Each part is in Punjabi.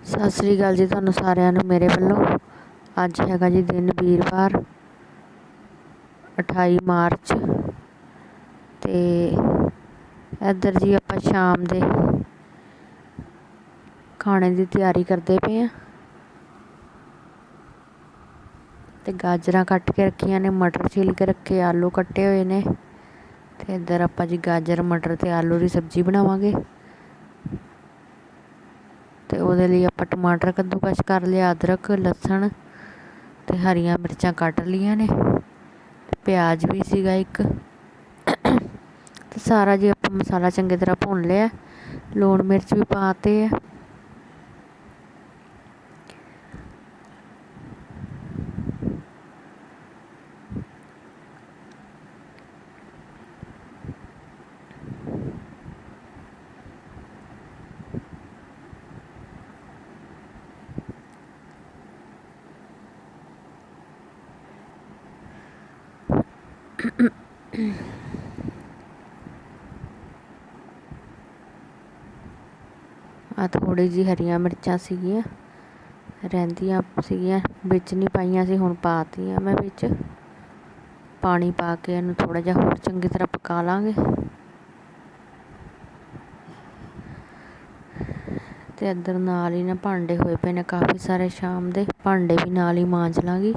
ਸਤਿ ਸ੍ਰੀ ਅਕਾਲ ਜੀ ਤੁਹਾਨੂੰ ਸਾਰਿਆਂ ਨੂੰ ਮੇਰੇ ਵੱਲੋਂ। ਅੱਜ ਹੈਗਾ ਜੀ ਦਿਨ ਵੀਰਵਾਰ 28 ਮਾਰਚ ਤੇ ਇੱਧਰ ਜੀ ਆਪਾਂ ਸ਼ਾਮ ਦੇ ਖਾਣੇ ਦੀ ਤਿਆਰੀ ਕਰਦੇ ਪਏ ਆ ਤੇ ਗਾਜਰਾਂ ਕੱਟ ਕੇ ਰੱਖੀਆਂ ਨੇ, ਮਟਰ ਛਿਲ ਕੇ ਰੱਖੇ, ਆਲੂ ਕੱਟੇ ਹੋਏ ਨੇ। ਤੇ ਇੱਧਰ ਆਪਾਂ ਜੀ ਗਾਜਰ, ਮਟਰ ਤੇ ਆਲੂ ਦੀ ਸਬਜ਼ੀ ਬਣਾਵਾਂਗੇ। ਉਹਦੇ ਲਈ ਆਪਾਂ ਟਮਾਟਰ ਕੱਦੂਕਸ਼ ਕਰ ਲਿਆ, ਅਦਰਕ, ਲਸਣ ਤੇ ਹਰੀਆਂ ਮਿਰਚਾਂ ਕੱਟ ਲਈਆਂ ਨੇ ਤੇ ਪਿਆਜ਼ ਵੀ ਸੀਗਾ ਇੱਕ। ਤੇ ਸਾਰਾ ਜੇ ਆਪਾਂ ਮਸਾਲਾ ਚੰਗੀ ਤਰ੍ਹਾਂ ਭੁੰਨ ਲਿਆ, ਲੂਣ ਮਿਰਚ ਵੀ ਪਾਤੇ ਆ। ਆ ਥੋੜੀ ਜੀ ਹਰੀਆਂ ਮਿਰਚਾਂ ਸੀਗੀਆਂ, ਰਹਿੰਦੀਆਂ ਸੀਗੀਆਂ, ਵਿੱਚ ਨਹੀਂ ਪਾਈਆਂ ਸੀ, ਹੁਣ ਪਾਤੀਆਂ ਮੈਂ ਵਿੱਚ। ਪਾਣੀ ਪਾ ਕੇ ਇਹਨੂੰ ਥੋੜਾ ਜਿਹਾ ਹੋਰ ਚੰਗੀ ਤਰ੍ਹਾਂ ਪਕਾ ਲਾਂਗੇ। ਤੇ ਇੱਧਰ ਨਾਲ ਹੀ ਨਾ ਭਾਂਡੇ ਹੋਏ ਪਏ ਨੇ, ਕਾਫੀ ਸਾਰੇ ਸ਼ਾਮ ਦੇ। ਭਾਂਡੇ ਵੀ ਨਾਲ ਹੀ ਮਾਂਜ ਲਾਂਗੀ।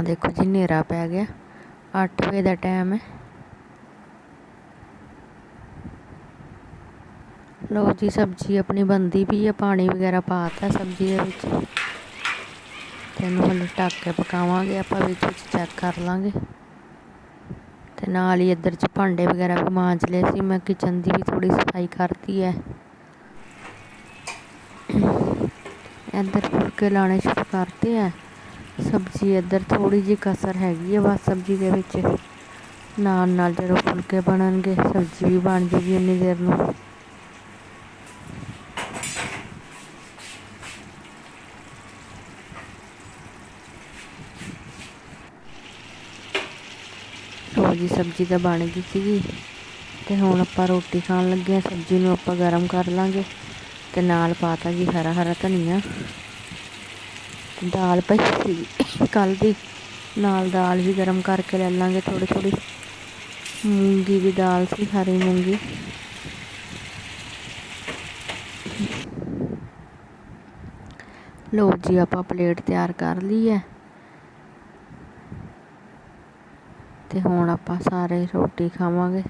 ਆ ਦੇਖੋ ਜੀ, ਹਨੇਰਾ ਪੈ ਗਿਆ। 8 ਵਜੇ ਦਾ ਟਾਈਮ ਹੈ। ਲੋ ਜੀ, ਸਬਜ਼ੀ ਆਪਣੀ ਬੰਦੀ ਵੀ ਹੈ, ਪਾਣੀ ਵਗੈਰਾ ਪਾਤਾ ਸਬਜ਼ੀ ਦੇ ਵਿੱਚ। ਤੇ ਹਲੇ ਢੱਕ ਕੇ ਪਕਾਵਾਂਗੇ, ਆਪਾਂ ਵਿੱਚ ਵਿੱਚ ਚੈੱਕ ਕਰ ਲਾਂਗੇ। ਤੇ ਨਾਲ ਹੀ ਇੱਧਰ ਚ ਭਾਂਡੇ ਵਗੈਰਾ ਵੀ ਮਾਂਜ ਲਏ ਸੀ, ਮੈਂ ਕਿਚਨ ਦੀ ਵੀ ਥੋੜੀ ਸਫ਼ਾਈ ਕਰਤੀ ਹੈ। ਇੱਧਰ ਫੁਲਕੇ ਲਾਣੇ ਸ਼ੁਰੂ ਕਰਤੇ ਆ ਸਬਜ਼ੀ ਇੱਧਰ ਥੋੜੀ ਜਿਹੀ ਕਸਰ ਹੈਗੀ ਹੈ ਬਸ ਸਬਜ਼ੀ ਦੇ ਵਿੱਚ। ਨਾਲ ਨਾਲ ਜਦੋਂ ਫੁਲਕੇ ਬਣਨਗੇ, ਸਬਜ਼ੀ ਵੀ ਬਣ ਜੂਗੀ ਉਨੀ ਦੇਰ ਨੂੰ। ਲੋ ਜੀ, ਸਬਜ਼ੀ ਤਾਂ ਬਣ ਗਈ ਸੀਗੀ। ਤੇ ਹੁਣ ਆਪਾਂ ਰੋਟੀ ਖਾਣ ਲੱਗੇ ਆ, ਸਬਜ਼ੀ ਨੂੰ ਆਪਾਂ ਗਰਮ ਕਰ ਲਾਂਗੇ। ਤੇ ਨਾਲ ਪਾਤਾ ਜੀ ਹਰਾ ਹਰਾ ਧਨੀਆ। ਦਾਲ ਪਈ ਸੀ। ਕੱਲ ਦੀ ਨਾਲ ਦਾਲ ਵੀ ਗਰਮ ਕਰਕੇ ਲੈ ਲਾਂਗੇ। ਥੋੜੀ ਥੋੜੀ ਮੂੰਗੀ ਦੀ ਦਾਲ ਸੀ, ਹਰੀ ਮੂੰਗੀ। ਲੋ ਜੀ, ਆਪਾਂ ਪਲੇਟ ਤਿਆਰ ਕਰ ਲਈ ਹੈ। ਤੇ ਹੁਣ ਆਪਾਂ ਸਾਰੇ ਰੋਟੀ ਖਾਵਾਂਗੇ।